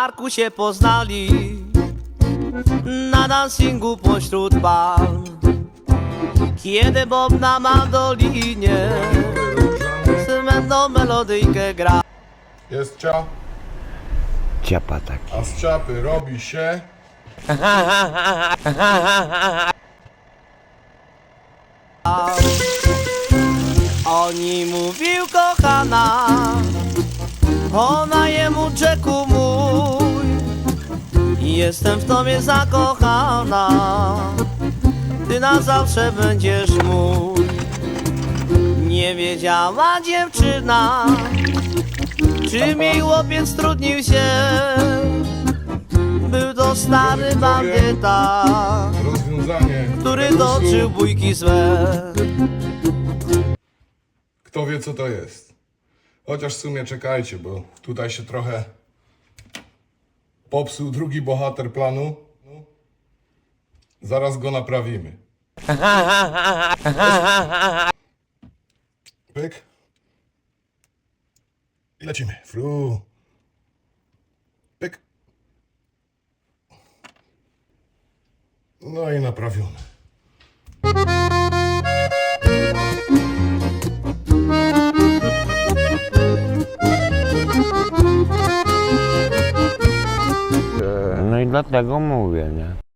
parku się poznali Na dancingu pośród palm Kiedy Bob na mandolinie Symętną melodyjkę gra Jest cia, Ciapa taki. a z ciapy robi się. Oni mówił kochana Ona jemu czeku Jestem w tobie zakochana Ty na zawsze będziesz mój Nie wiedziała dziewczyna Czy mi chłopiec trudnił się Był to stary bandyta. Który toczył bójki swe Kto wie co to jest? Chociaż w sumie czekajcie, bo tutaj się trochę popsuł drugi bohater planu. Zaraz go naprawimy. Pyk. I lecimy. Fru. Pyk. No i naprawiony. Dlatego mówię, nie?